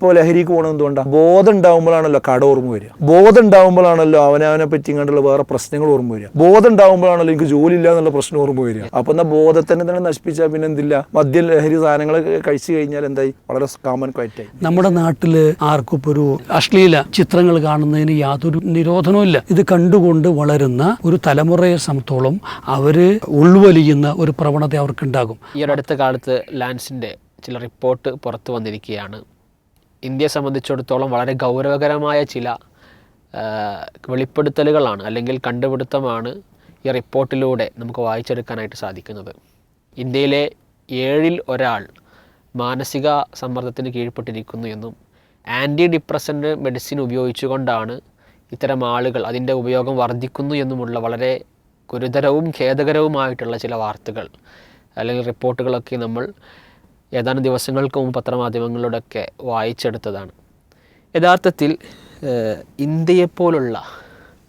ഇപ്പോൾ ലഹരിക്ക് പോകണം എന്തുകൊണ്ടാണ് ബോധം ഉണ്ടാകുമ്പോഴാണല്ലോ കട ഓർമ്മ വരിക. ബോധം ഉണ്ടാകുമ്പോഴാണല്ലോ അവനവനെ പറ്റി കണ്ടുള്ള വേറെ പ്രശ്നങ്ങൾ ഓർമ്മ വരിക. ബോധം ഉണ്ടാകുമ്പോഴാണല്ലോ എനിക്ക് ജോലി ഇല്ല എന്നുള്ള പ്രശ്നം ഓർമ്മ വരിക. അപ്പൊ എന്നാ ബോധത്തിനെ തന്നെ നശിപ്പിച്ചാൽ പിന്നെ എന്തില്ല? മദ്യ ലഹരി സാധനങ്ങൾ കഴിച്ചു കഴിഞ്ഞാൽ എന്തായി? വളരെ കാമൻ ക്വയറ്റായി നമ്മുടെ നാട്ടിൽ ആർക്കും ഇപ്പോൾ ഒരു അശ്ലീല ചിത്രങ്ങൾ കാണുന്നതിന് യാതൊരു നിരോധനവും ഇല്ല. ഇത് കണ്ടുകൊണ്ട് വളരുന്ന ഒരു തലമുറയെ സംബന്ധിച്ചോളം അവർ ഉൾവലിയുന്ന ഒരു പ്രവണത അവർക്കുണ്ടാകും. ഈ ഒരു അടുത്ത കാലത്ത് ലാൻസിന്റെ ചില റിപ്പോർട്ട് പുറത്തു വന്നിരിക്കുകയാണ്. ഇന്ത്യയെ സംബന്ധിച്ചിടത്തോളം വളരെ ഗൗരവകരമായ ചില വെളിപ്പെടുത്തലുകളാണ് അല്ലെങ്കിൽ കണ്ടുപിടുത്തമാണ് ഈ റിപ്പോർട്ടിലൂടെ നമുക്ക് വായിച്ചെടുക്കാനായിട്ട് സാധിക്കുന്നത്. ഇന്ത്യയിലെ ഏഴിൽ ഒരാൾ മാനസിക സമ്മർദ്ദത്തിന് കീഴ്പ്പെട്ടിരിക്കുന്നു എന്നും ആന്റി ഡിപ്രസന്റ് മെഡിസിൻ ഉപയോഗിച്ചുകൊണ്ടാണ് ഇത്തരം ആളുകൾ അതിന്റെ ഉപയോഗം വർദ്ധിക്കുന്നു എന്നുമുള്ള വളരെ ഗുരുതരവും ഖേദകരവുമായിട്ടുള്ള ചില വാർത്തകൾ അല്ലെങ്കിൽ റിപ്പോർട്ടുകളൊക്കെ നമ്മൾ ഏതാനും ദിവസങ്ങൾക്ക് മുമ്പ് പത്രമാധ്യമങ്ങളിലൂടെയൊക്കെ വായിച്ചെടുത്തതാണ്. യഥാർത്ഥത്തിൽ ഇന്ത്യയെപ്പോലുള്ള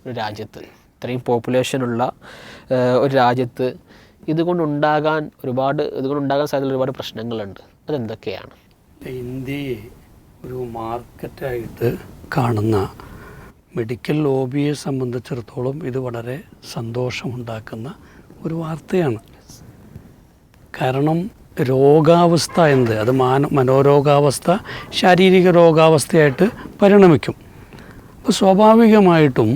ഒരു രാജ്യത്ത് ഇത്രയും പോപ്പുലേഷനുള്ള ഒരു രാജ്യത്ത് ഇതുകൊണ്ടുണ്ടാകാൻ ഒരുപാട് ഇതുകൊണ്ടുണ്ടാകാൻ സാധ്യതയുള്ള ഒരുപാട് പ്രശ്നങ്ങളുണ്ട്. അതെന്തൊക്കെയാണ്? ഇന്ത്യയെ ഒരു മാർക്കറ്റായിട്ട് കാണുന്ന മെഡിക്കൽ ലോബിയെ സംബന്ധിച്ചിടത്തോളം ഇത് വളരെ സന്തോഷമുണ്ടാക്കുന്ന ഒരു വാർത്തയാണ്. കാരണം രോഗാവസ്ഥ എന്ത്? അത് മാന മനോരോഗാവസ്ഥ ശാരീരിക രോഗാവസ്ഥയായിട്ട് പരിണമിക്കും. അപ്പോൾ സ്വാഭാവികമായിട്ടും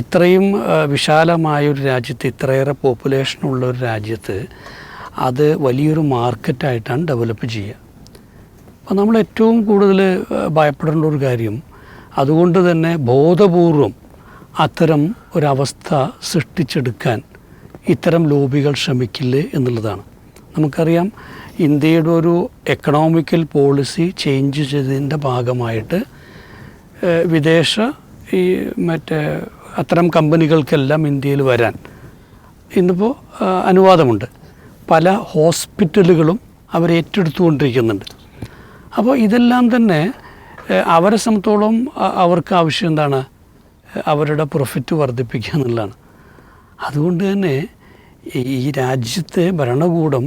ഇത്രയും വിശാലമായ ഒരു രാജ്യത്ത് ഇത്രയേറെ പോപ്പുലേഷനുള്ള ഒരു രാജ്യത്ത് അത് വലിയൊരു മാർക്കറ്റായിട്ടാണ് ഡെവലപ്പ് ചെയ്യുക. അപ്പോൾ നമ്മൾ ഏറ്റവും കൂടുതൽ ഭയപ്പെടേണ്ട ഒരു കാര്യം അതുകൊണ്ട് തന്നെ ബോധപൂർവം അത്തരം ഒരവസ്ഥ സൃഷ്ടിച്ചെടുക്കാൻ ഇത്തരം ലോബികൾ ശ്രമിക്കില്ലേ എന്നുള്ളതാണ്. നമുക്കറിയാം ഇന്ത്യയുടെ ഒരു എക്കണോമിക്കൽ പോളിസി ചേഞ്ച് ചെയ്തതിന്റെ ഭാഗമായിട്ട് വിദേശ ഈ മറ്റേ അത്തരം കമ്പനികൾക്കെല്ലാം ഇന്ത്യയിൽ വരാൻ ഇന്നിപ്പോൾ അനുവാദമുണ്ട്. പല ഹോസ്പിറ്റലുകളും അവർ ഏറ്റെടുത്തുകൊണ്ടിരിക്കുന്നുണ്ട്. അപ്പോൾ ഇതെല്ലാം തന്നെ അവരെ സംബന്ധിച്ചോളം അവർക്ക് ആവശ്യം എന്താണ്? അവരുടെ പ്രോഫിറ്റ് വർദ്ധിപ്പിക്കുക എന്നുള്ളതാണ്. അതുകൊണ്ട് തന്നെ ഈ രാജ്യത്തെ ഭരണകൂടം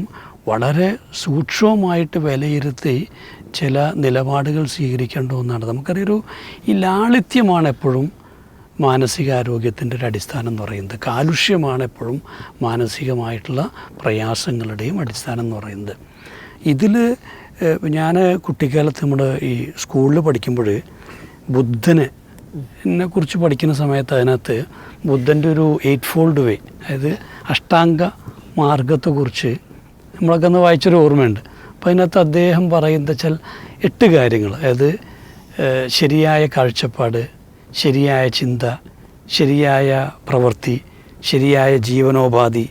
വളരെ സൂക്ഷ്മമായിട്ട് വിലയിരുത്തി ചില നിലപാടുകൾ സ്വീകരിക്കേണ്ട നമുക്കറിയൊരു ഈ ലാളിത്യമാണ് എപ്പോഴും മാനസികാരോഗ്യത്തിന്റെ ഒരു അടിസ്ഥാനം എന്ന് പറയുന്നത്. കാലുഷ്യമാണ് എപ്പോഴും മാനസികമായിട്ടുള്ള പ്രയാസങ്ങളുടെയും അടിസ്ഥാനം എന്ന് പറയുന്നത്. ഇതിൽ ഞാൻ കുട്ടിക്കാലത്ത് നമ്മുടെ ഈ സ്കൂളിൽ പഠിക്കുമ്പോൾ ബുദ്ധനെ എന്നെ കുറിച്ച് പഠിക്കുന്ന സമയത്ത് അതിനകത്ത് ബുദ്ധന്റെ ഒരു എയ്റ്റ് ഫോൾഡ് വേ അതായത് അഷ്ടാംഗ മാർഗത്തെക്കുറിച്ച് നമ്മളൊക്കെ ഒന്ന് വായിച്ചൊരു ഓർമ്മയുണ്ട്. അപ്പോൾ അതിനകത്ത് അദ്ദേഹം പറയുന്നത് വെച്ചാൽ എട്ട് കാര്യങ്ങൾ. അതായത് ശരിയായ കാഴ്ചപ്പാട് ശരിയായ ചിന്ത ശരിയായ പ്രവൃത്തി ശരിയായ ജീവനോപാധി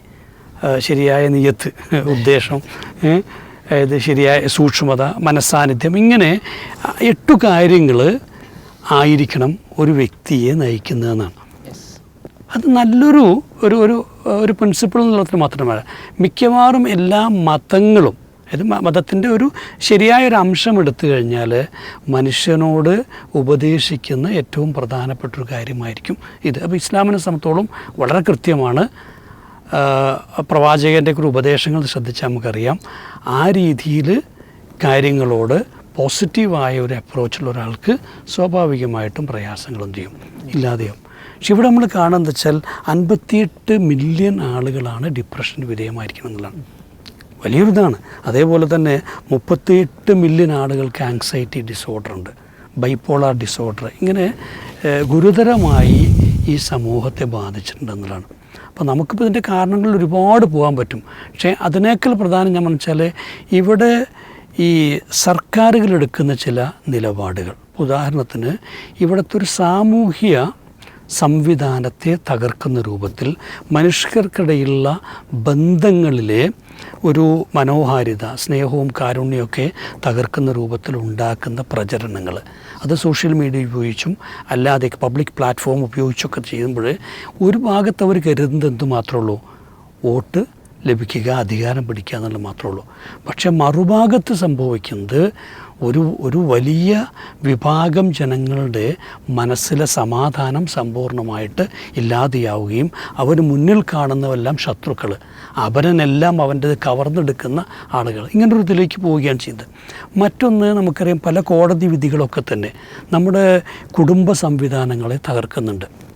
ശരിയായ നിയത്ത് ഉദ്ദേശം അതായത് ശരിയായ സൂക്ഷ്മത മനസ്സാന്നിധ്യം ഇങ്ങനെ എട്ടു കാര്യങ്ങൾ ആയിരിക്കണം ഒരു വ്യക്തിയെ നയിക്കുന്നതെന്നാണ്. അത് നല്ലൊരു ഒരു ഒരു ഒരു പ്രിൻസിപ്പിൾ എന്നുള്ളതിന് മാത്രമല്ല. മിക്കവാറും എല്ലാ മതങ്ങളും അതായത് മതത്തിന്റെ ഒരു ശരിയായ ഒരു അംശം എടുത്തു കഴിഞ്ഞാൽ മനുഷ്യനോട് ഉപദേശിക്കുന്ന ഏറ്റവും പ്രധാനപ്പെട്ട ഒരു കാര്യമായിരിക്കും ഇത്. അപ്പോൾ ഇസ്ലാമിനെ സംബന്ധിച്ചോളം വളരെ കൃത്യമാണ്. പ്രവാചകന്റെ ഒരു ഉപദേശങ്ങൾ ശ്രദ്ധിച്ചാൽ നമുക്കറിയാം. ആ രീതിയിൽ കാര്യങ്ങളോട് പോസിറ്റീവായ ഒരു അപ്രോച്ചുള്ള ഒരാൾക്ക് സ്വാഭാവികമായിട്ടും പ്രയാസങ്ങളും ചെയ്യും? ഇല്ലാതെയും പക്ഷെ ഇവിടെ നമ്മൾ കാണുന്നത് വെച്ചാൽ അൻപത്തിയെട്ട് മില്യൺ ആളുകളാണ് ഡിപ്രഷന് വിധേയമായിരിക്കണം എന്നുള്ളതാണ്. വലിയൊരു ഇതാണ്. അതേപോലെ തന്നെ മുപ്പത്തിയെട്ട് മില്യൺ ആളുകൾക്ക് ആങ്സൈറ്റി ഡിസോർഡർ ഉണ്ട്. ബൈപ്പോളാർ ഡിസോർഡർ ഇങ്ങനെ ഗുരുതരമായി ഈ സമൂഹത്തെ ബാധിച്ചിട്ടുണ്ട് ബാധിച്ചിട്ടുണ്ടെന്നുള്ളതാണ് അപ്പോൾ നമുക്കിപ്പോൾ ഇതിന്റെ കാരണങ്ങളിൽ ഒരുപാട് പോകാൻ പറ്റും. പക്ഷേ അതിനേക്കാൾ പ്രധാനം ഞാൻ വെച്ചാൽ ഇവിടെ ഈ സർക്കാരുകൾ എടുക്കുന്ന ചില നിലപാടുകൾ. ഉദാഹരണത്തിന് ഇവിടുത്തെ ഒരു സാമൂഹ്യ സംവിധാനത്തെ തകർക്കുന്ന രൂപത്തിൽ മനുഷ്യർക്കിടയിലുള്ള ബന്ധങ്ങളിലെ ഒരു മനോഹാരിത സ്നേഹവും കാരുണ്യമൊക്കെ തകർക്കുന്ന രൂപത്തിൽ ഉണ്ടാക്കുന്ന പ്രചരണങ്ങൾ. അത് സോഷ്യൽ മീഡിയ ഉപയോഗിച്ചും അല്ലാതെ പബ്ലിക് പ്ലാറ്റ്ഫോം ഉപയോഗിച്ചൊക്കെ ചെയ്യുമ്പോൾ ഒരു ഭാഗത്ത് അവർ കരുതുന്നത് എന്ത് മാത്രമേ ഉള്ളൂ? വോട്ട് ലഭിക്കുക അധികാരം പിടിക്കുക എന്നുള്ളത് മാത്രമേ ഉള്ളൂ. പക്ഷേ മറുഭാഗത്ത് സംഭവിക്കുന്നത് ഒരു ഒരു വലിയ വിഭാഗം ജനങ്ങളുടെ മനസ്സിലെ സമാധാനം സമ്പൂർണമായിട്ട് ഇല്ലാതെയാവുകയും അവർ മുന്നിൽ കാണുന്നവെല്ലാം ശത്രുക്കൾ അവരനെല്ലാം അവന്റെ കവർന്നെടുക്കുന്ന ആളുകൾ. ഇങ്ങനൊരു ഇതിലേക്ക് പോവുകയാണ് ചെയ്യുന്നത് മറ്റൊന്ന് നമുക്കറിയാം പല കോടതി വിധികളൊക്കെ തന്നെ നമ്മുടെ കുടുംബ സംവിധാനങ്ങളെ തകർക്കുന്നുണ്ട്.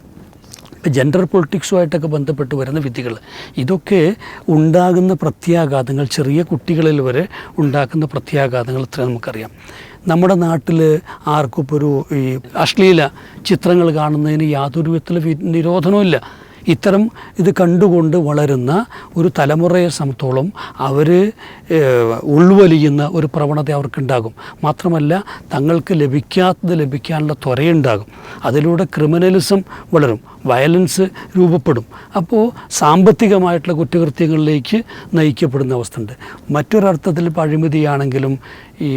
ജെൻഡർ പൊളിറ്റിക്സുമായിട്ടൊക്കെ ബന്ധപ്പെട്ട് വരുന്ന വിധികൾ ഇതൊക്കെ ഉണ്ടാകുന്ന പ്രത്യാഘാതങ്ങൾ ചെറിയ കുട്ടികളിൽ വരെ ഉണ്ടാക്കുന്ന പ്രത്യാഘാതങ്ങൾ ഇത്ര നമുക്കറിയാം. നമ്മുടെ നാട്ടിൽ ആർക്കും ഇപ്പോൾ ഒരു ഈ അശ്ലീല ചിത്രങ്ങൾ കാണുന്നതിന് യാതൊരു വിധത്തിലും നിരോധനവും ഇത്തരം ഇത് കണ്ടുകൊണ്ട് വളരുന്ന ഒരു തലമുറയെ സംബന്ധിച്ചോളം അവർ ഉൾവലിയുന്ന ഒരു പ്രവണത അവർക്കുണ്ടാകും. മാത്രമല്ല തങ്ങൾക്ക് ലഭിക്കാത്തത് ലഭിക്കാനുള്ള ത്വരയുണ്ടാകും. അതിലൂടെ ക്രിമിനലിസം വളരും വയലൻസ് രൂപപ്പെടും. അപ്പോൾ സാമ്പത്തികമായിട്ടുള്ള കുറ്റകൃത്യങ്ങളിലേക്ക് നയിക്കപ്പെടുന്ന അവസ്ഥ ഉണ്ട് മറ്റൊരർത്ഥത്തിൽ ഇപ്പോൾ അഴിമതിയാണെങ്കിലും ഈ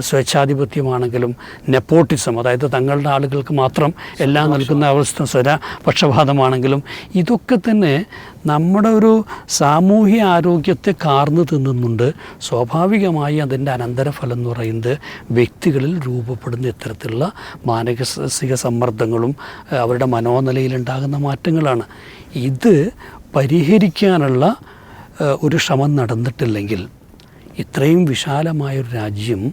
സ്വേച്ഛാധിപത്യമാണെങ്കിലും നെപ്പോട്ടിസം അതായത് തങ്ങളുടെ ആളുകൾക്ക് മാത്രം എല്ലാം നൽകുന്ന അവസ്ഥ സ്വര പക്ഷപാതമാണെങ്കിലും ഇതൊക്കെ തന്നെ നമ്മുടെ ഒരു സാമൂഹ്യ ആരോഗ്യത്തെ കാർന്നു തിന്നുന്നുണ്ട്. സ്വാഭാവികമായി അതിന്റെ അനന്തരഫലം എന്ന് പറയുന്നത് വ്യക്തികളിൽ രൂപപ്പെടുന്ന ഇത്തരത്തിലുള്ള മാനസിക സമ്മർദ്ദങ്ങളും അവരുടെ മനോനിലയിലുണ്ടാകുന്ന മാറ്റങ്ങളാണ്. ഇത് പരിഹരിക്കാനുള്ള ഒരു ശ്രമം നടന്നിട്ടില്ലെങ്കിൽ ഇത്രയും വിശാലമായൊരു രാജ്യം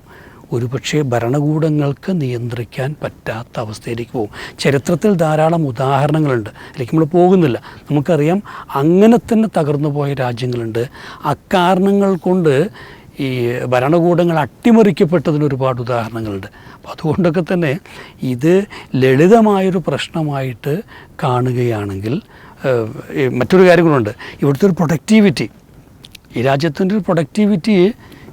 ഒരുപക്ഷെ ഭരണകൂടങ്ങൾക്ക് നിയന്ത്രിക്കാൻ പറ്റാത്ത അവസ്ഥയിലേക്ക് പോകും. ചരിത്രത്തിൽ ധാരാളം ഉദാഹരണങ്ങളുണ്ട്. അല്ലെങ്കിൽ നമ്മൾ പോകുന്നില്ല. നമുക്കറിയാം അങ്ങനെ തന്നെ തകർന്നു പോയ രാജ്യങ്ങളുണ്ട്. അക്കാരണങ്ങൾ കൊണ്ട് ഈ ഭരണകൂടങ്ങൾ അട്ടിമറിക്കപ്പെട്ടതിന് ഒരുപാട് ഉദാഹരണങ്ങളുണ്ട്. അപ്പോൾ അതുകൊണ്ടൊക്കെ തന്നെ ഇത് ലളിതമായൊരു പ്രശ്നമായിട്ട് കാണുകയാണെങ്കിൽ മറ്റൊരു കാര്യം കൂടെ ഇവിടുത്തെ ഒരു പ്രൊഡക്റ്റിവിറ്റി. ഈ രാജ്യത്തിന്റെ ഒരു പ്രൊഡക്ടിവിറ്റിയെ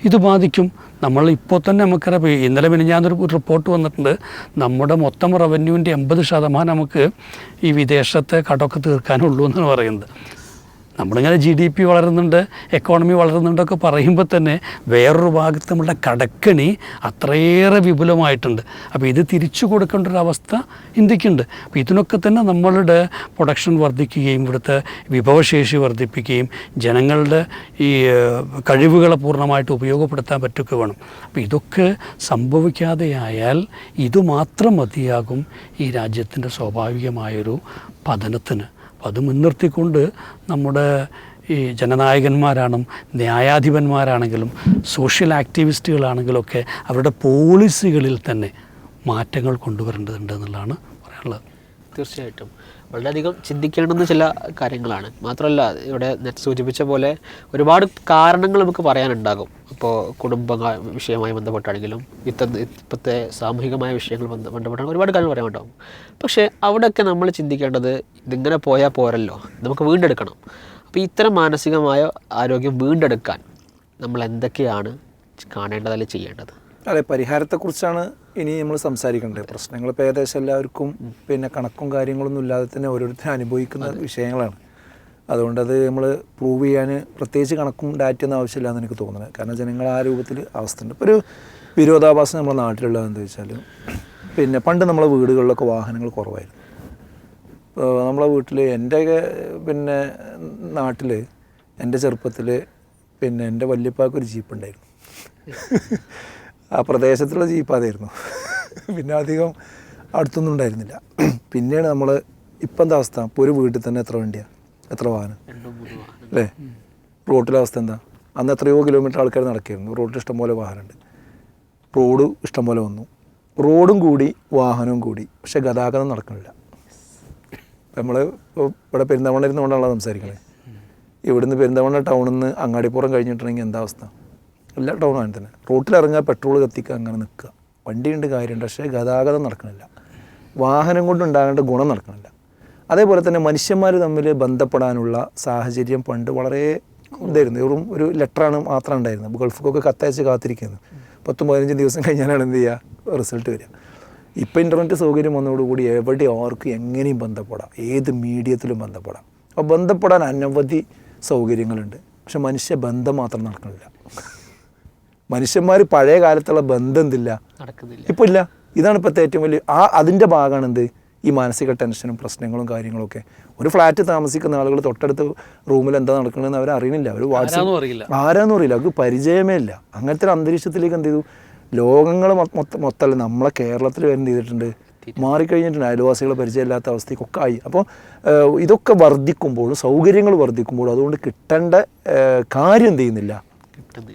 ഇത് ബാധിക്കും. നമ്മൾ ഇപ്പോൾ തന്നെ നമുക്കറിയാം ഇന്നലെ പിന്നെ ഞാനൊരു റിപ്പോർട്ട് വന്നിട്ടുണ്ട്. നമ്മുടെ മൊത്തം റവന്യൂവിന്റെ എൺപത് ശതമാനം നമുക്ക് ഈ വിദേശത്തെ കടമൊക്കെ തീർക്കാനുള്ളൂ എന്നാണ് പറയുന്നത്. നമ്മളിങ്ങനെ ജി ഡി പി വളരുന്നുണ്ട് എക്കോണമി വളരുന്നുണ്ടൊക്കെ പറയുമ്പോൾ തന്നെ വേറൊരു ഭാഗത്ത് നമ്മളുടെ കടക്കണി അത്രയേറെ വിപുലമായിട്ടുണ്ട്. അപ്പോൾ ഇത് തിരിച്ചു കൊടുക്കേണ്ട ഒരു അവസ്ഥ ഇന്ത്യക്കുണ്ട്. അപ്പോൾ ഇതിനൊക്കെ തന്നെ നമ്മളുടെ പ്രൊഡക്ഷൻ വർദ്ധിക്കുകയും ഇവിടുത്തെ വിഭവശേഷി വർദ്ധിപ്പിക്കുകയും ജനങ്ങളുടെ ഈ കഴിവുകളെ പൂർണമായിട്ട് ഉപയോഗപ്പെടുത്താൻ പറ്റുക വേണം. അപ്പോൾ ഇതൊക്കെ സംഭവിക്കാതെയായാൽ ഇതുമാത്രം മതിയാകും ഈ രാജ്യത്തിന്റെ സ്വാഭാവികമായൊരു പതനത്തിന്. അത് മുൻനിർത്തിക്കൊണ്ട് നമ്മുടെ ഈ ജനനായകന്മാരാണും ന്യായാധിപന്മാരാണെങ്കിലും സോഷ്യൽ ആക്ടിവിസ്റ്റുകളാണെങ്കിലും ഒക്കെ അവരുടെ പോളിസികളിൽ തന്നെ മാറ്റങ്ങൾ കൊണ്ടുവരേണ്ടതുണ്ട് എന്നുള്ളതാണ് പറയാനുള്ളത്. തീർച്ചയായിട്ടും. വളരെയധികം ചിന്തിക്കേണ്ടുന്ന ചില കാര്യങ്ങളാണ്. മാത്രമല്ല ഇവിടെ നെറ്റ് സൂചിപ്പിച്ച പോലെ ഒരുപാട് കാരണങ്ങൾ നമുക്ക് പറയാനുണ്ടാകും. ഇപ്പോൾ കുടുംബ വിഷയമായി ബന്ധപ്പെട്ടാണെങ്കിലും ഇത്ത ഇപ്പോഴത്തെ സാമൂഹികമായ വിഷയങ്ങൾ ബന്ധപ്പെട്ടാണെങ്കിലും ബന്ധപ്പെട്ടാണ് ഒരുപാട് കാര്യങ്ങൾ പറയാനുണ്ടാകും. പക്ഷേ അവിടെയൊക്കെ നമ്മൾ ചിന്തിക്കേണ്ടത് ഇതിങ്ങനെ പോയാൽ പോരല്ലോ. നമുക്ക് വീണ്ടെടുക്കണം. അപ്പോൾ ഇത്തരം മാനസികമായ ആരോഗ്യം വീണ്ടെടുക്കാൻ നമ്മൾ എന്തൊക്കെയാണ് കാണേണ്ടത് അല്ലെങ്കിൽ ചെയ്യേണ്ടത്? അതെ പരിഹാരത്തെക്കുറിച്ചാണ് ഇനി നമ്മൾ സംസാരിക്കണ്ടേ? പ്രശ്നങ്ങൾ ഇപ്പോൾ ഏകദേശം എല്ലാവർക്കും പിന്നെ കണക്കും കാര്യങ്ങളൊന്നും ഇല്ലാതെ തന്നെ ഓരോരുത്തരും അനുഭവിക്കുന്ന വിഷയങ്ങളാണ്. അതുകൊണ്ട് അത് നമ്മൾ പ്രൂവ് ചെയ്യാൻ പ്രത്യേകിച്ച് കണക്കും ഡാറ്റയൊന്നും ആവശ്യമില്ല എന്ന് എനിക്ക് തോന്നുന്നത് കാരണം ജനങ്ങൾ ആ രൂപത്തിൽ അവസ്ഥ ഉണ്ട്. ഇപ്പോൾ ഒരു വിരോധാഭാസം നമ്മുടെ നാട്ടിലുള്ളത് എന്താ വെച്ചാൽ പിന്നെ പണ്ട് നമ്മളെ വീടുകളിലൊക്കെ വാഹനങ്ങൾ കുറവായിരുന്നു. ഇപ്പോൾ നമ്മളെ വീട്ടിൽ എന്റെയൊക്കെ പിന്നെ നാട്ടിൽ എന്റെ ചെറുപ്പത്തിൽ പിന്നെ എന്റെ വല്യപ്പാക്കൊരു ജീപ്പ് ഉണ്ടായിരുന്നു. ആ പ്രദേശത്തുള്ള ജീപ്പ് അതായിരുന്നു പിന്നെ അധികം അടുത്തൊന്നും ഉണ്ടായിരുന്നില്ല. പിന്നെയാണ് നമ്മൾ ഇപ്പം എന്താ അവസ്ഥ ഇപ്പോൾ ഒരു വീട്ടിൽ തന്നെ എത്ര വണ്ടിയാണ് എത്ര വാഹനം? അല്ലേ? റോട്ടിലെ അവസ്ഥ എന്താ? അന്ന് എത്രയോ കിലോമീറ്റർ ആൾക്കാർ നടക്കായിരുന്നു. റോഡിൽ ഇഷ്ടംപോലെ വാഹനമുണ്ട്. റോഡ് ഇഷ്ടംപോലെ വന്നു. റോഡും കൂടി വാഹനവും കൂടി. പക്ഷേ ഗതാഗതം നടക്കുന്നില്ല. നമ്മൾ ഇവിടെ പെരുന്തമണ്ണ ഇരുന്നുകൊണ്ടാണല്ലോ സംസാരിക്കണേ. ഇവിടുന്ന് പെരിന്തമണ്ണ ടൗണിൽ നിന്ന് അങ്ങാടിപ്പുറം കഴിഞ്ഞിട്ടുണ്ടെങ്കിൽ എന്താ അവസ്ഥ? എല്ലാ ടൗണും അങ്ങനെ തന്നെ. റോട്ടിലിറങ്ങുക പെട്രോൾ കത്തിക്കുക അങ്ങനെ നിൽക്കുക. വണ്ടിയുണ്ട് കാര്യമുണ്ട് പക്ഷേ ഗതാഗതം നടക്കണില്ല വാഹനം കൊണ്ടുണ്ടാകേണ്ട ഗുണം നടക്കണില്ല അതേപോലെ തന്നെ മനുഷ്യന്മാർ തമ്മിൽ ബന്ധപ്പെടാനുള്ള സാഹചര്യം പണ്ട് വളരെ ഇതായിരുന്നു. വെറും ഒരു ലെറ്ററാണ് മാത്രം ഉണ്ടായിരുന്നത്. ഗൾഫിക്കൊക്കെ കത്തയച്ച് കാത്തിരിക്കുന്നത് പത്തും പതിനഞ്ചും ദിവസം കഴിഞ്ഞാലാണ് എന്ത് ചെയ്യുക? റിസൾട്ട് വരിക. ഇപ്പോൾ ഇന്റർനെറ്റ് സൗകര്യം വന്നതോടുകൂടി എവിടെ ആർക്കും എങ്ങനെയും ബന്ധപ്പെടാം. ഏത് മീഡിയത്തിലും ബന്ധപ്പെടാം. അപ്പോൾ ബന്ധപ്പെടാൻ അനവധി സൗകര്യങ്ങളുണ്ട്. പക്ഷെ മനുഷ്യ ബന്ധം മാത്രം നടക്കണില്ല മനുഷ്യന്മാർ പഴയ കാലത്തുള്ള ബന്ധം എന്തില്ല ഇപ്പോൾ ഇല്ല ഇതാണ് ഇപ്പോഴത്തെ ഏറ്റവും വലിയ ആ അതിന്റെ ഭാഗമാണ് എന്ത് ഈ മാനസിക ടെൻഷനും പ്രശ്നങ്ങളും കാര്യങ്ങളൊക്കെ. ഒരു ഫ്ലാറ്റ് താമസിക്കുന്ന ആളുകൾ തൊട്ടടുത്ത് റൂമിൽ എന്താ നടക്കണമെന്ന് അവർ അറിയണില്ല അവർ വാട്സാപ്പ് അറിയില്ല. ആരാന്നും അറിയില്ല. അവർക്ക് പരിചയമേ ഇല്ല അങ്ങനത്തെ ഒരു അന്തരീക്ഷത്തിലേക്ക് എന്ത് ചെയ്തു? ലോകങ്ങൾ മൊത്തം മൊത്തമല്ല നമ്മളെ കേരളത്തിൽ വരെ എന്ത് ചെയ്തിട്ടുണ്ട്? മാറിക്കഴിഞ്ഞിട്ടുണ്ട്. അയൽവാസികളെ പരിചയമില്ലാത്ത അവസ്ഥയ്ക്കൊക്കെ ആയി. അപ്പോൾ ഇതൊക്കെ വർദ്ധിക്കുമ്പോഴും സൗകര്യങ്ങൾ വർദ്ധിക്കുമ്പോഴും അതുകൊണ്ട് കിട്ടേണ്ട കാര്യം എന്ത് ചെയ്യുന്നില്ല.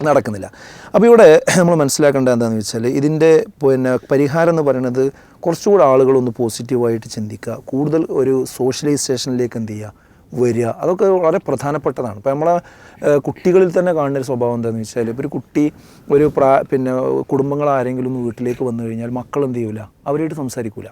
നടക്കുന്നില്ല. അപ്പോൾ ഇവിടെ നമ്മൾ മനസ്സിലാക്കേണ്ടത് എന്താണെന്ന് വെച്ചാൽ ഇതിന്റെ പിന്നെ പരിഹാരം എന്ന് പറയുന്നത് കുറച്ചുകൂടെ ആളുകളൊന്ന് പോസിറ്റീവായിട്ട് ചിന്തിക്കുക. കൂടുതൽ ഒരു സോഷ്യലൈസേഷനിലേക്ക് എന്ത് ചെയ്യുക? വരിക. അതൊക്കെ വളരെ പ്രധാനപ്പെട്ടതാണ്. ഇപ്പോൾ നമ്മളെ കുട്ടികളിൽ തന്നെ കാണുന്ന ഒരു സ്വഭാവം എന്താണെന്ന് വെച്ചാൽ ഇപ്പോൾ ഒരു കുട്ടി ഒരു പ്രാ പിന്നെ കുടുംബങ്ങൾ ആരെങ്കിലും വീട്ടിലേക്ക് വന്നു കഴിഞ്ഞാൽ മക്കൾ എന്ത് ചെയ്യൂല? അവരായിട്ട് സംസാരിക്കൂല.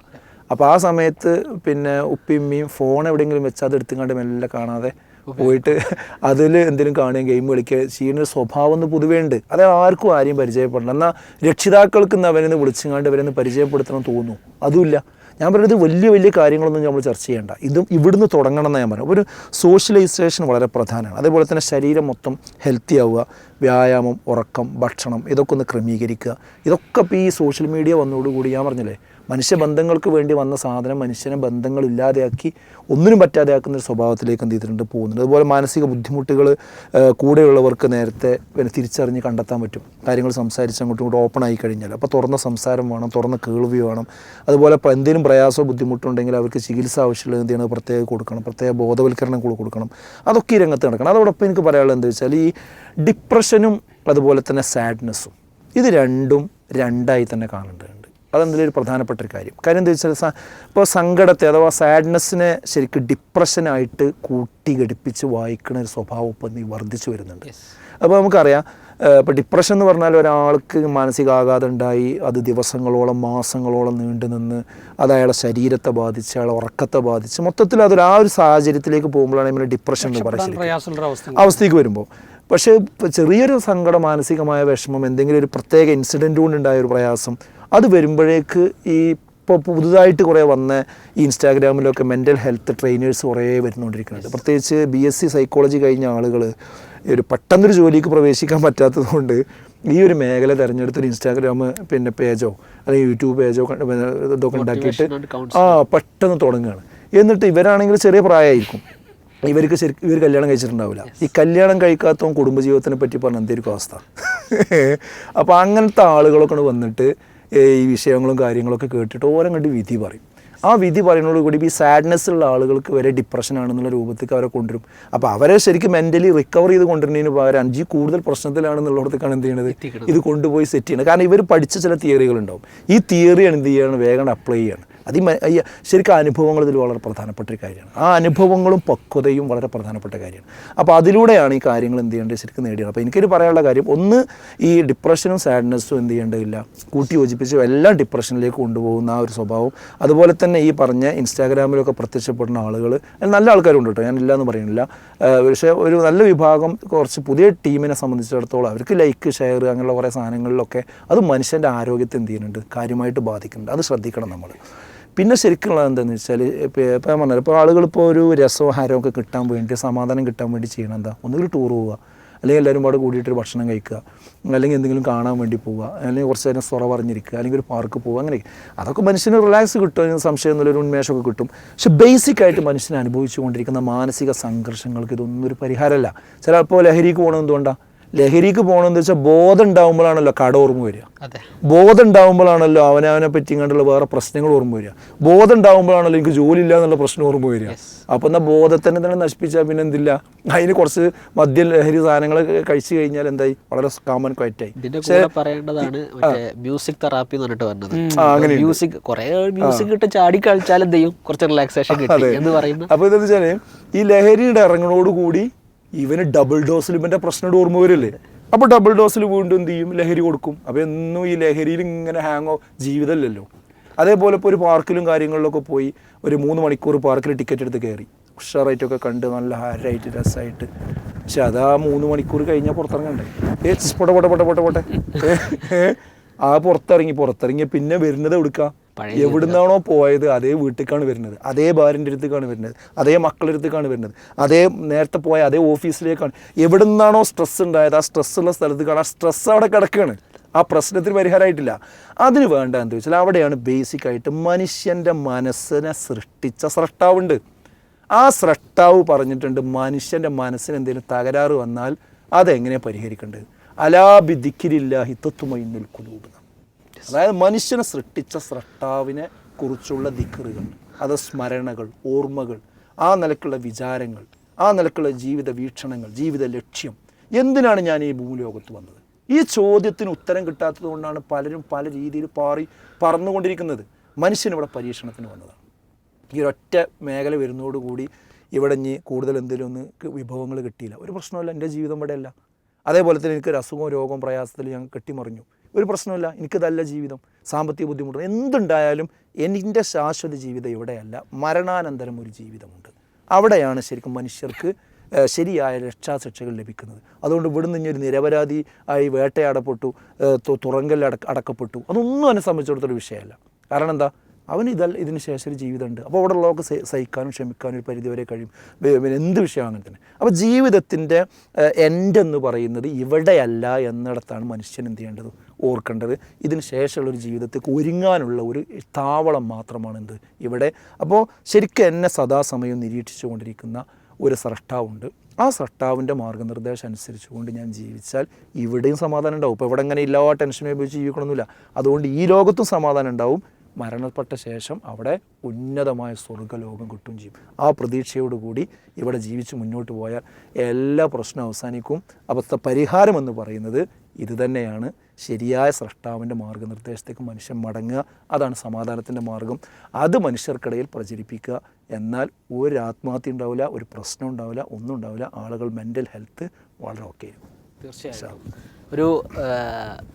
അപ്പോൾ ആ സമയത്ത് പിന്നെ ഉപ്പിയും ഉമ്മയും ഫോൺ എവിടെയെങ്കിലും വെച്ചാൽ അത് എടുത്തുകൊണ്ട് മെല്ലെ കാണാതെ പോയിട്ട് അതിൽ എന്തെങ്കിലും കാണുകയും ഗെയിം കളിക്കുക. ചെയ്യുന്ന സ്വഭാവം ഒന്ന് പൊതുവേ ഉണ്ട് അത് ആർക്കും ആരെയും പരിചയപ്പെടണം എന്നാൽ രക്ഷിതാക്കൾക്ക് ഇന്ന് വിളിച്ചുകൊണ്ട് അവരെ പരിചയപ്പെടുത്തണം തോന്നുന്നു. അതുമില്ല. ഞാൻ പറയുന്നത് വലിയ വലിയ കാര്യങ്ങളൊന്നും നമ്മൾ ചർച്ച ചെയ്യേണ്ട. ഇതും ഇവിടുന്ന് തുടങ്ങണം എന്ന് ഞാൻ പറഞ്ഞു ഒരു സോഷ്യലൈസേഷൻ വളരെ പ്രധാനമാണ്. അതേപോലെ തന്നെ ശരീരം മൊത്തം ഹെൽത്തി ആവുക. വ്യായാമം ഉറക്കം ഭക്ഷണം ഇതൊക്കെ ഒന്ന് ക്രമീകരിക്കുക. ഇതൊക്കെ ഇപ്പോൾ ഈ സോഷ്യൽ മീഡിയ വന്നതോടുകൂടി ഞാൻ പറഞ്ഞില്ലേ? മനുഷ്യ ബന്ധങ്ങൾക്ക് വേണ്ടി വന്ന സാധനം മനുഷ്യനെ ബന്ധങ്ങൾ ഇല്ലാതെയാക്കി ഒന്നിനും പറ്റാതെയാക്കുന്ന ഒരു സ്വഭാവത്തിലേക്ക് എന്ത് ചെയ്തിട്ടുണ്ട് പോകുന്നുണ്ട്. അതുപോലെ മാനസിക ബുദ്ധിമുട്ടുകൾ കൂടെയുള്ളവർക്ക് നേരത്തെ പിന്നെ തിരിച്ചറിഞ്ഞ് കണ്ടെത്താൻ പറ്റും. കാര്യങ്ങൾ സംസാരിച്ച് അങ്ങോട്ടും ഇങ്ങോട്ടും ഓപ്പൺ ആയി കഴിഞ്ഞാൽ. അപ്പോൾ തുറന്ന സംസാരം വേണം തുറന്ന കേൾവി വേണം. അതുപോലെ എന്തെങ്കിലും പ്രയാസമോ ബുദ്ധിമുട്ടുണ്ടെങ്കിൽ അവർക്ക് ചികിത്സ ആവശ്യമുള്ളത് എന്ത് ചെയ്യണം? പ്രത്യേകം കൊടുക്കണം. പ്രത്യേക ബോധവൽക്കരണം കൂടെ കൊടുക്കണം. അതൊക്കെ ഈ രംഗത്ത് നടക്കണം. അതോടൊപ്പം എനിക്ക് പറയാനുള്ളത് എന്താ വെച്ചാൽ ഈ ഡിപ്രഷനും അതുപോലെ തന്നെ സാഡ്നെസ്സും ഇത് രണ്ടും രണ്ടായി തന്നെ കാണേണ്ടതുണ്ട്. അതെന്തെങ്കിലും ഒരു പ്രധാനപ്പെട്ട ഒരു കാര്യം. കാര്യം എന്താ വെച്ചാൽ ഇപ്പോൾ സങ്കടത്തെ അഥവാ സാഡ്നെസ്സിനെ ശരിക്കും ഡിപ്രഷനായിട്ട് കൂട്ടി ഘടിപ്പിച്ച് വായിക്കുന്ന ഒരു സ്വഭാവം ഇപ്പം നീ വർദ്ധിച്ചു വരുന്നുണ്ട്. അപ്പോൾ നമുക്കറിയാം ഇപ്പോൾ ഡിപ്രഷൻ എന്ന് പറഞ്ഞാൽ ഒരാൾക്ക് മാനസികാഘാതം ഉണ്ടായി അത് ദിവസങ്ങളോളം മാസങ്ങളോളം നീണ്ടു നിന്ന് അത് അയാളെ ശരീരത്തെ ബാധിച്ച് അയാളെ ഉറക്കത്തെ ബാധിച്ച് മൊത്തത്തിൽ അതൊരു ആ ഒരു സാഹചര്യത്തിലേക്ക് പോകുമ്പോഴാണ് ഇങ്ങനെ ഡിപ്രഷൻ എന്ന് പറയുന്നത് അവസ്ഥയ്ക്ക് വരുമ്പോൾ. പക്ഷേ ചെറിയൊരു സങ്കട മാനസികമായ വിഷമം എന്തെങ്കിലും ഒരു പ്രത്യേക ഇൻസിഡന്റ് കൊണ്ടുണ്ടായ ഒരു പ്രയാസം അത് വരുമ്പോഴേക്ക് ഈ ഇപ്പോൾ പുതുതായിട്ട് കുറേ വന്ന ഈ ഇൻസ്റ്റാഗ്രാമിലൊക്കെ മെന്റൽ ഹെൽത്ത് ട്രെയിനേഴ്സ് കുറേ വരുന്നുകൊണ്ടിരിക്കുന്നുണ്ട് പ്രത്യേകിച്ച് ബി എസ് സി സൈക്കോളജി കഴിഞ്ഞ ആളുകൾ ഒരു പെട്ടെന്നൊരു ജോലിക്ക് പ്രവേശിക്കാൻ പറ്റാത്തതുകൊണ്ട് ഈ ഒരു മേഖല തിരഞ്ഞെടുത്തൊരു ഇൻസ്റ്റാഗ്രാം പിന്നെ പേജോ അല്ലെങ്കിൽ യൂട്യൂബ് പേജോ ഇതൊക്കെ ഉണ്ടാക്കിയിട്ട് ആ പെട്ടെന്ന് തുടങ്ങുകയാണ്. എന്നിട്ട് ഇവരാണെങ്കിൽ ചെറിയ പ്രായമായിരിക്കും. ഇവർക്ക് ശരിക്കും ഇവർ കല്യാണം കഴിച്ചിട്ടുണ്ടാവില്ല. ഈ കല്യാണം കഴിക്കാത്തവൻ കുടുംബജീവിതത്തിനെ പറ്റി പറഞ്ഞ എന്തായിരിക്കും അവസ്ഥ? അപ്പോൾ അങ്ങനത്തെ ആളുകളൊക്കെ വന്നിട്ട് ഈ വിഷയങ്ങളും കാര്യങ്ങളൊക്കെ കേട്ടിട്ട് ഓരം കണ്ടി വിധി പറയും. ആ വിധി കൂടി ഈ സാഡ്നെസ് ഉള്ള ആളുകൾക്ക് വരെ ഡിപ്രഷൻ ആണെന്നുള്ള രൂപത്തേക്ക് അവരെ കൊണ്ടുവരും. അപ്പോൾ അവരെ ശരിക്കും മെന്റലി റിക്കവർ ചെയ്ത് കൊണ്ടുവരുന്നതിന് പകരം അഞ്ചി കൂടുതൽ പ്രശ്നത്തിലാണെന്നുള്ളവർക്കാണ് എന്ത് ചെയ്യണത്? ഇത് കൊണ്ടുപോയി സെറ്റ് ചെയ്യണം കാരണം ഇവർ പഠിച്ച ചില തിയറികൾ ഉണ്ടാവും ഈ തിയറിയാണ് എന്ത് ചെയ്യണം? വേഗം അപ്ലൈ ചെയ്യണം. അത് ശരിക്കും അനുഭവങ്ങൾ ഇതിൽ വളരെ പ്രധാനപ്പെട്ട ഒരു കാര്യമാണ്. ആ അനുഭവങ്ങളും പക്വതയും വളരെ പ്രധാനപ്പെട്ട കാര്യമാണ്. അപ്പോൾ അതിലൂടെയാണ് ഈ കാര്യങ്ങൾ എന്ത് ചെയ്യേണ്ടത്? ശരിക്കും നേടിയത് അപ്പോൾ എനിക്കൊരു പറയാനുള്ള കാര്യം ഒന്ന് ഈ ഡിപ്രഷനും സാഡ്നെസ്സും എന്ത് ചെയ്യേണ്ടതില്ല. കൂട്ടി യോജിപ്പിച്ച് എല്ലാം ഡിപ്രഷനിലേക്ക് കൊണ്ടുപോകുന്ന ആ ഒരു സ്വഭാവം. അതുപോലെ തന്നെ ഈ പറഞ്ഞ ഇൻസ്റ്റാഗ്രാമിലൊക്കെ പ്രത്യക്ഷപ്പെടുന്ന ആളുകൾ നല്ല ആൾക്കാരുണ്ട് കേട്ടോ. ഞാൻ എന്ന് പറയുന്നില്ല. പക്ഷേ ഒരു നല്ല വിഭാഗം കുറച്ച് പുതിയ ടീമിനെ സംബന്ധിച്ചിടത്തോളം അവർക്ക് ലൈക്ക് ഷെയർ അങ്ങനെയുള്ള കുറേ സാധനങ്ങളിലൊക്കെ അത് മനുഷ്യന്റെ ആരോഗ്യത്തെ എന്ത് ചെയ്യുന്നുണ്ട്? കാര്യമായിട്ട് ബാധിക്കുന്നുണ്ട്. അത് ശ്രദ്ധിക്കണം നമ്മൾ പിന്നെ ശരിക്കുള്ളത് എന്താണെന്ന് വെച്ചാൽ ഇപ്പോൾ ഞാൻ ഇപ്പോൾ ആളുകൾ ഇപ്പോൾ ഒരു രസവും ഹരവും ഒക്കെ കിട്ടാൻ വേണ്ടി സമാധാനം കിട്ടാൻ വേണ്ടി ചെയ്യണം എന്താ? ഒന്നുകിൽ ടൂർ പോവുക അല്ലെങ്കിൽ എല്ലാവരും പാടെ കൂടിയിട്ട് ഭക്ഷണം കഴിക്കുക അല്ലെങ്കിൽ എന്തെങ്കിലും കാണാൻ വേണ്ടി പോവുക അല്ലെങ്കിൽ കുറച്ച് നേരം സ്വറ പറഞ്ഞിരിക്കുക അല്ലെങ്കിൽ ഒരു പാർക്ക് പോവുക അങ്ങനെ അതൊക്കെ മനുഷ്യന് റിലാക്സ് കിട്ടും സംശയം എന്നുള്ള ഒരു ഉന്മേഷമൊക്കെ കിട്ടും. പക്ഷെ ബേസിക്കായിട്ട് മനുഷ്യൻ അനുഭവിച്ചുകൊണ്ടിരിക്കുന്ന മാനസിക സംഘർഷങ്ങൾക്ക് ഇതൊന്നും ഒരു പരിഹാരമല്ല. ചിലപ്പോൾ ലഹരിക്ക് പോകണം എന്തുകൊണ്ടാണ് ലഹരിക്ക് പോകണമെന്ന് വെച്ചാൽ ബോധം ഉണ്ടാകുമ്പോഴാണല്ലോ കട ഓർമ്മ വരിക. ബോധം ഉണ്ടാകുമ്പോഴാണല്ലോ അവനവനെ പറ്റി കണ്ടുള്ള വേറെ പ്രശ്നങ്ങൾ ഓർമ്മ വരിക. ബോധം ഉണ്ടാകുമ്പോഴാണല്ലോ എനിക്ക് ജോലി ഇല്ല എന്നുള്ള പ്രശ്നം ഓർമ്മ വരിക. അപ്പം എന്നാൽ ബോധത്തിനെ തന്നെ നശിപ്പിച്ചാൽ പിന്നെ എന്തില്ല? അതിന് കുറച്ച് മദ്യ ലഹരി സാധനങ്ങൾ കഴിച്ചു കഴിഞ്ഞാൽ എന്തായി? വളരെ കാമൻ ക്വയറ്റായി പറയേണ്ടതാണ് മ്യൂസിക് തെറാപ്പി എന്ന് പറഞ്ഞിട്ട്. മ്യൂസിക് കുറെ മ്യൂസിക് ഇട്ട് ചാടി കളിച്ചാൽ എന്ത് ചെയ്യും? കുറച്ച് റിലാക്സേഷൻ കിട്ടി എന്ന് പറയുന്നത് അപ്പോൾ എന്താ വെച്ചാൽ ഈ ലഹരിയുടെ ഇറങ്ങണോടുകൂടി ഇവന് ഡബിൾ ഡോസിൽ ഇവന്റെ പ്രശ്നം ഓർമ്മ വരില്ലേ? അപ്പോൾ ഡബിൾ ഡോസിൽ വീണ്ടും എന്ത് ചെയ്യും? ലഹരി കൊടുക്കും. അപ്പോൾ എന്നും ഈ ലഹരിയിൽ ഇങ്ങനെ ഹാങ്ങോ ജീവിതമല്ലല്ലോ. അതേപോലെ ഇപ്പോൾ ഒരു പാർക്കിലും കാര്യങ്ങളിലൊക്കെ പോയി ഒരു മൂന്ന് മണിക്കൂർ പാർക്കിൽ ടിക്കറ്റ് എടുത്ത് കയറി. ഉഷാറായിട്ടൊക്കെ കണ്ട് നല്ല ഹാരായിട്ട് രസമായിട്ട് പക്ഷെ അതാ മൂന്ന് മണിക്കൂർ കഴിഞ്ഞാൽ പുറത്തിറങ്ങണ്ടേ? ഏ പൊട്ട പൊട്ടെ പൊട്ടെ പൊട്ടെ പൊട്ടെ ആ പുറത്തിറങ്ങി പുറത്തിറങ്ങി പിന്നെ വരുന്നത് എവിടുക്കാം? പഴയ എവിടുന്നാണോ പോയത് അതേ വീട്ടിലേക്കാണ് വരുന്നത്. അതേ ഭാര്യന്റെ അടുത്തേക്കാണ് വരുന്നത്. അതേ മക്കളുടെ അടുത്തേക്കാണ് വരുന്നത്. അതേ നേരത്തെ പോയ അതേ ഓഫീസിലേക്കാണ്. എവിടുന്നാണോ സ്ട്രെസ് ഉണ്ടായത് ആ സ്ട്രെസ് ഉള്ള സ്ഥലത്തേക്കാണ് ആ സ്ട്രെസ് അവിടെ കിടക്കുകയാണ് ആ പ്രശ്നത്തിന് പരിഹാരമായിട്ടില്ല. അതിന് വേണ്ട എന്താ വെച്ചാൽ അവിടെയാണ് ബേസിക് ആയിട്ട് മനുഷ്യന്റെ മനസ്സിനെ സൃഷ്ടിച്ച സ്രഷ്ടാവുണ്ട്. ആ സ്രഷ്ടാവ് പറഞ്ഞിട്ടുണ്ട് മനുഷ്യന്റെ മനസ്സിന് എന്തെങ്കിലും തകരാറ് വന്നാൽ അതെങ്ങനെ പരിഹരിക്കേണ്ടത്? അലാബി ദിക്കിരില്ലാഹി തത്വമൈന്നുൽ കുലൂബ് അതായത് മനുഷ്യനെ സൃഷ്ടിച്ച സ്രഷ്ടാവിനെ കുറിച്ചുള്ള ദിക്കറുകൾ അത് സ്മരണകൾ ഓർമ്മകൾ ആ നിലക്കുള്ള വിചാരങ്ങൾ ആ നിലക്കുള്ള ജീവിത വീക്ഷണങ്ങൾ ജീവിത ലക്ഷ്യം എന്തിനാണ് ഞാൻ ഈ ഭൂമിലോകത്ത് വന്നത്? ഈ ചോദ്യത്തിന് ഉത്തരം കിട്ടാത്തത് കൊണ്ടാണ് പലരും പല രീതിയിൽ പാറി പറന്നുകൊണ്ടിരിക്കുന്നത്. മനുഷ്യനിവിടെ പരീക്ഷണത്തിന് വന്നതാണ്. ഈ ഒരൊറ്റ മേഖല വരുന്നതോടുകൂടി ഇവിടെ ഇനി കൂടുതൽ എന്തെങ്കിലും ഒന്ന് വിഭവങ്ങൾ കിട്ടിയില്ല. ഒരു പ്രശ്നമല്ല എന്റെ ജീവിതം ഇവിടെയല്ല. അതേപോലെ തന്നെ എനിക്കൊരു അസുഖവും രോഗവും പ്രയാസത്തിൽ ഞാൻ കെട്ടിമറിഞ്ഞു. ഒരു പ്രശ്നമില്ല എനിക്കിതല്ല ജീവിതം. സാമ്പത്തിക ബുദ്ധിമുട്ട് എന്തുണ്ടായാലും എന്റെ ശാശ്വത ജീവിതം ഇവിടെയല്ല. മരണാനന്തരം ഒരു ജീവിതമുണ്ട്. അവിടെയാണ് ശരിക്കും മനുഷ്യർക്ക് ശരിയായ രക്ഷാശിക്ഷകൾ ലഭിക്കുന്നത്. അതുകൊണ്ട് ഇവിടുന്ന് ഇനി ഒരു നിരപരാധി ആയി വേട്ടയടപ്പെട്ടു തുറങ്കൽ അടക്കപ്പെട്ടു. അതൊന്നും എന്നെ സംബന്ധിച്ചിടത്തൊരു വിഷയമല്ല. കാരണം എന്താ? അവന് ഇതൽ ഇതിന് ശേഷം ഒരു ജീവിതമുണ്ട്. അപ്പോൾ അവിടെ ഉള്ളവർക്ക് സഹിക്കാനും ക്ഷമിക്കാനും ഒരു പരിധിവരെ കഴിയും. വേ- പിന്നെ എന്ത് വിഷയം അങ്ങനെ തന്നെ. അപ്പോൾ ജീവിതത്തിന്റെ എൻഡ് എന്ന് പറയുന്നത് ഇവിടെയല്ല എന്നിടത്താണ് മനുഷ്യൻ എന്ത് ചെയ്യേണ്ടത്? ഓർക്കേണ്ടത്. ഇതിന് ശേഷമുള്ള ഒരു ജീവിതത്തേക്ക് ഒരുങ്ങാനുള്ള ഒരു താവളം മാത്രമാണ് എന്ത് ഇവിടെ. അപ്പോൾ ശരിക്കും എന്നെ സദാസമയം നിരീക്ഷിച്ചു കൊണ്ടിരിക്കുന്ന ഒരു സ്രഷ്ടാവുണ്ട് ആ സ്രഷ്ടാവിന്റെ മാർഗനിർദ്ദേശം അനുസരിച്ചുകൊണ്ട് ഞാൻ ജീവിച്ചാൽ ഇവിടെയും സമാധാനം ഉണ്ടാവും. ഇപ്പോൾ ഇവിടെ ഇങ്ങനെ എല്ലാ ടെൻഷനും ഉപയോഗിച്ച് ജീവിക്കണമെന്നില്ല അതുകൊണ്ട് ഈ ലോകത്തും സമാധാനം ഉണ്ടാവും. മരണപ്പെട്ട ശേഷം അവിടെ ഉന്നതമായ സ്വർഗലോകം കിട്ടും ചെയ്യും. ആ പ്രതീക്ഷയോടുകൂടി ഇവിടെ ജീവിച്ച് മുന്നോട്ട് പോയാൽ എല്ലാ പ്രശ്നവും അവസാനിക്കും. അവസ്ഥ പരിഹാരം എന്ന് പറയുന്നത് ഇത് തന്നെയാണ്. ശരിയായ സ്രഷ്ടാവിന്റെ മാർഗനിർദ്ദേശത്തേക്ക് മനുഷ്യൻ മടങ്ങുക. അതാണ് സമാധാനത്തിന്റെ മാർഗം. അത് മനുഷ്യർക്കിടയിൽ പ്രചരിപ്പിക്കുക. എന്നാൽ ഒരു ആത്മഹത്യ ഉണ്ടാവില്ല ഒരു പ്രശ്നം ഉണ്ടാവില്ല ഒന്നും ഉണ്ടാവില്ല. ആളുകൾ മെന്റൽ ഹെൽത്ത് വളരെ ഓക്കെ ആയിരിക്കും തീർച്ചയായും. ഒരു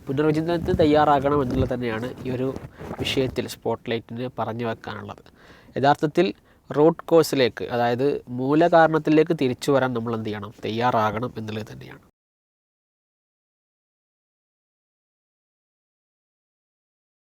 പുനർവിചിന്തനത്തിന് തയ്യാറാകണം എന്നുള്ളത് തന്നെയാണ് ഈ ഒരു വിഷയത്തിൽ സ്പോട്ട് ലൈറ്റിന് പറഞ്ഞു വെക്കാനുള്ളത്. യഥാർത്ഥത്തിൽ റൂട്ട് കോഴ്സിലേക്ക് അതായത് മൂലകാരണത്തിലേക്ക് തിരിച്ചു വരാൻ നമ്മൾ എന്ത് ചെയ്യണം? തയ്യാറാകണം എന്നുള്ളത് തന്നെയാണ്.